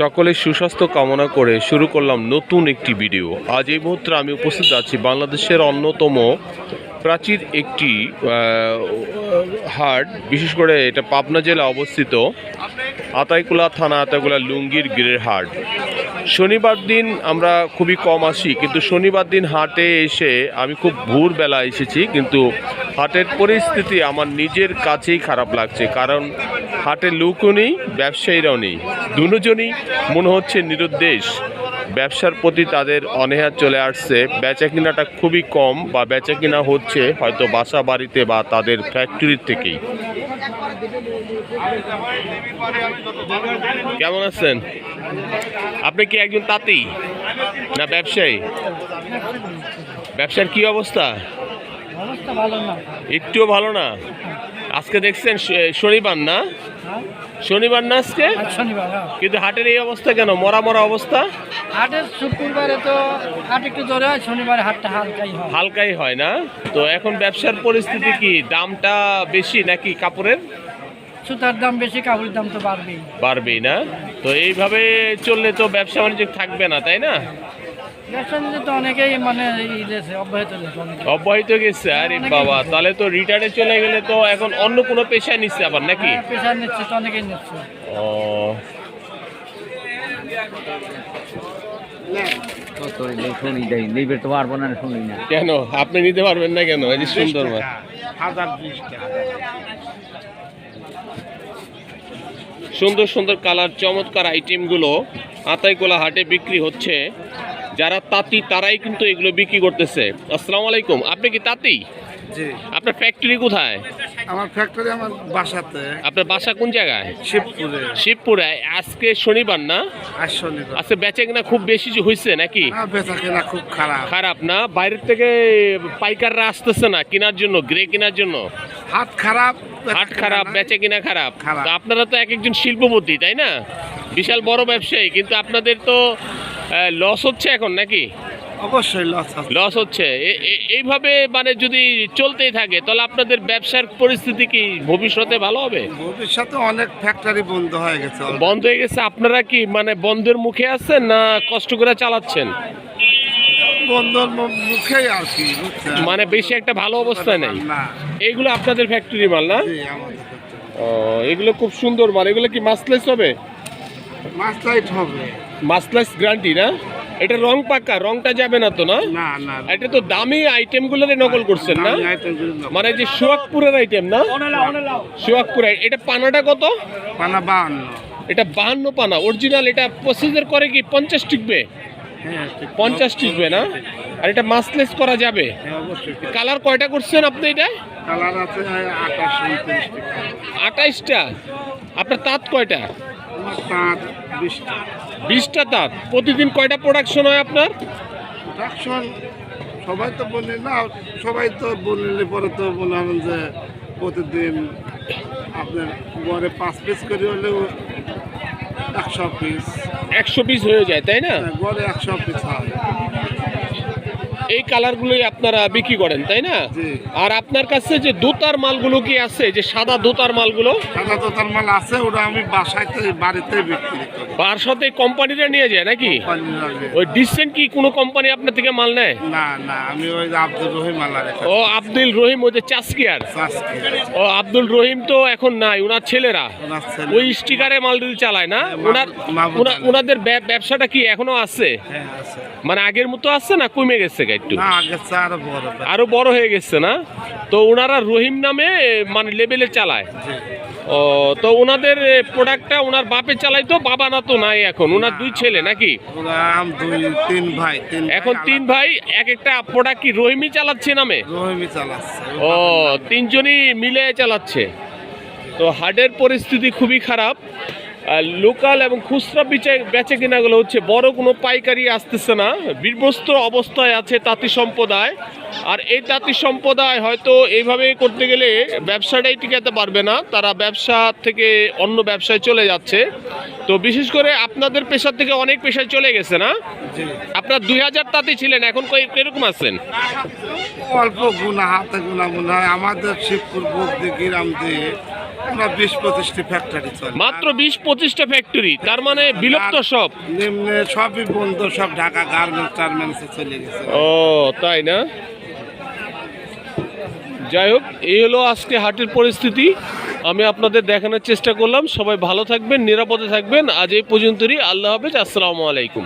সকলের সুস্বাস্থ্য কামনা করে শুরু করলাম নতুন একটি ভিডিও। আজ এই মুহূর্তে আমি উপস্থিত আছি বাংলাদেশের অন্যতম প্রাচীর একটি হাট, বিশেষ করে এটা পাবনা জেলা অবস্থিত আতাইকুলা থানা, আতাইকুলা লুঙ্গির গিরের হাট। শনিবার দিন আমরা খুবই কম আসি, কিন্তু শনিবার দিন হাটে এসে আমি খুব ভোরবেলা এসেছি, কিন্তু হাটের পরিস্থিতি আমার নিজের কাছেই খারাপ লাগছে, কারণ হাটে লোকও নেই, ব্যবসায়ীরাও নেই। দুজনই মনে হচ্ছে নিরুদ্দেশ। ব্যবসার প্রতি তাদের অনীহা চলে আসছে। বেচা কিনাটা খুবই কম বা বেচা কিনা হচ্ছে হয়তো বাসা বাড়িতে বা তাদের ফ্যাক্টরির থেকেই। কেমন আছেন? আপনি কি একজন তাঁতি না ব্যবসায়ী? ব্যবসার কি অবস্থা? একটুও ভালো না? আজকে দেখছেন শনিবার না? শনিবার না আজকে? হ্যাঁ। কিন্তু হাটের এই অবস্থা কেন? মরা মরা অবস্থা? হাটের শুক্রবারে তো হাট একটু জোরে হয় শনিবারে হাটটা হালকাই হয়। হালকাই হয় না? তো এখন ব্যবসার পরিস্থিতি কি? দামটা বেশি নাকি কাপড়ের? সুতার দাম বেশি কাপড়ের দাম তো বাড়বেই। বাড়বেই না? তো এইভাবে চললে তো ব্যবসা বাণিজ্য থাকবে না তাই না? তো অনেকেই মানে অব্যাহত গেছে আরে বাবা তাহলে তো রিটার্নে চলে গেলে তো এখন অন্য কোনো পেশা নিচ্ছে আবার নাকি? হ্যাঁ, পেশা নিচ্ছে তো অনেকেই নিচ্ছে। ও। কেন? আপনি নিতে পারবেন না কেন? এই যে সুন্দর মাছ হাজার বিশ টাকা সুন্দর সুন্দর কালার চমৎকার আইটেমগুলো আতাইকোলা হাটে বিক্রি হচ্ছে। যারা তাঁতি তারাই কিন্তু এগুলো বিক্রি করতেছে। আসসালামু আলাইকুম। আপনি কি তাঁতি? জি। আপনার ফ্যাক্টরি কোথায়? আমার ফ্যাক্টরি আমার বাসাতে। আপনার বাসা কোন জায়গায়? শিবপুরে। শিবপুরে। আজকে শনিবার না? আজ শনিবার। আজকে বেচে কিনা খুব বেশি হয়েছে নাকি? বেচা কেনা খুব খারাপ। খারাপ না? বাইরের থেকে পাইকাররা আসতেছে না কেনার জন্য গ্রে কেনার জন্য? হাট খারাপ হাট খারাপ বেচে কিনা খারাপ। খারাপ। আপনারা তো এক একজন শিল্পপতি তাই না? বিশাল বড় ব্যবসায়ী কিন্তু আপনাদের তো লস হচ্ছে এখন নাকি? অবশ্যই লস লস হচ্ছে। এইভাবে মানে যদি চলতেই থাকে তাহলে আপনাদের ব্যবসার পরিস্থিতি কি ভবিষ্যতে ভালো হবে? ভবিষ্যতে অনেক ফ্যাক্টরি বন্ধ হয়ে গেছে বন্ধ হয়ে গেছে। আপনারা কি মানে বন্ধের মুখে আছেন না কষ্ট করে চালাচ্ছেন? বন্ধর মু- আর কি মানে বেশি একটা ভালো অবস্থায় নেই? না। এইগুলো আপনাদের ফ্যাক্টরি মাল না। ও এগুলো খুব সুন্দর মাল। এগুলো কি মাসলেস হবে? মাছ হবে। মাসলেস গ্যারান্টি না? এটা রং পাক্কা রংটা যাবে না তো না? এটা তো দামি আইটেমগুলোর নকল করছেন না? মানে যে সুয়াকপুরের আইটেম না? সুয়াকপুর এটা পানাটা কত? পানা বাহান্ন। এটা বাহান্ন পানা অরিজিনাল এটা প্রসিজার করে কি পঞ্চাশ টিকবে? হ্যাঁ পঞ্চাশ টিকবে না? আর এটা মাসলেস করা যাবে? হ্যাঁ কালার কয়টা করছেন আপনি এটা? কালার আছে আঠাইশটা? আপনার তাঁত কয়টা? তাঁত বিশটা। বিশটা দাঁত। প্রতিদিন কয়টা প্রোডাকশন হয় আপনার? প্রোডাকশন সবাই তো বললেন না সবাই তো বললে পরে তো বললাম যে প্রতিদিন আপনার গড়ে পাঁচ পিস করে হলেও একশো পিস একশো পিস হয়ে যায় তাই না? গড়ে একশো পিস হয়। এই কালারগুলোই আপনারা বিক্রি করেন তাই না? আর আপনার কাছে যে দোতার মালগুলো কি আছে যে সাদা দোতার মালগুলো? সাদা তো তার মাল আছে ওটা আমি বাসাতে বাড়িতে বিক্রি করি। কোম্পানিরা নিয়ে যায় নাকি? ওই ডিসেন্ট কি কোনো কোম্পানি আপনার থেকে মাল নেয়? না না আমি ওই যে আব্দুর রহিম ও আব্দুল রহিম ওই যে চাষকিয়ার? চাষকি ও আব্দুল রহিম তো এখন নাই ওনার ছেলেরা। ওই স্টিকারে মাল চালায় না? হ্যাঁ, ওনার। ওনাদের ব্যবসাটা কি এখনও আছে? হ্যাঁ আছে। মানে আগের মতো আছে না? কমে গেছে একটু? আরও বড় হয়ে গেছে না? তো ওনারা রহিম নামে মানে লেভেলে চালায়। ও তো ওনাদের প্রোডাক্টটা ওনার বাপে চালাই তো বাবা না তো নাই এখন? ওনার দুই ছেলে নাকি? তিন ভাই এখন তিন ভাই এক একটা প্রোডাক্ট কি রহিমই চালাচ্ছে নামে? রহিমই চালাচ্ছে ও তিনজনই মিলে চালাচ্ছে। তো হাটের পরিস্থিতি খুবই খারাপ। লোকাল এবং খুচরা বেচে বেচে কিনাগুলো হচ্ছে বড় কোনো পাইকারি আসতেছে না। বিভস্ত অবস্থায় আছে তাঁতি সম্প্রদায়। আর এই তাঁতি সম্প্রদায় হয়তো এইভাবে করতে গেলে ব্যবসাটাই টিকাতে পারবে না। তারা ব্যবসা থেকে অন্য ব্যবসায় চলে যাচ্ছে। তো বিশেষ করে আপনাদের পেশার থেকে অনেক পেশায় চলে গেছে না। আপনার দুই হাজার তাঁতি ছিলেন এখন কীরকম আছেন? অল্প গুণা হাতে গুণা হয়। আমাদের শিবপুর গ্রাম দিয়ে মাত্র বিশ পঁচিশটা ফ্যাক্টরি তার মানে বিলুপ্ত সব। সবই বন্ধ সব ঢাকা গার্মেন্টস টার্মেন্টসে চলে গেছে। ও তাই না? যাই হোক এই হলো আজকে হাটের পরিস্থিতি। আমি আপনাদের দেখানোর চেষ্টা করলাম। সবাই ভালো থাকবেন নিরাপদে থাকবেন। আজ এই পর্যন্তই। আল্লাহ হাফেজ। আসসালামু আলাইকুম।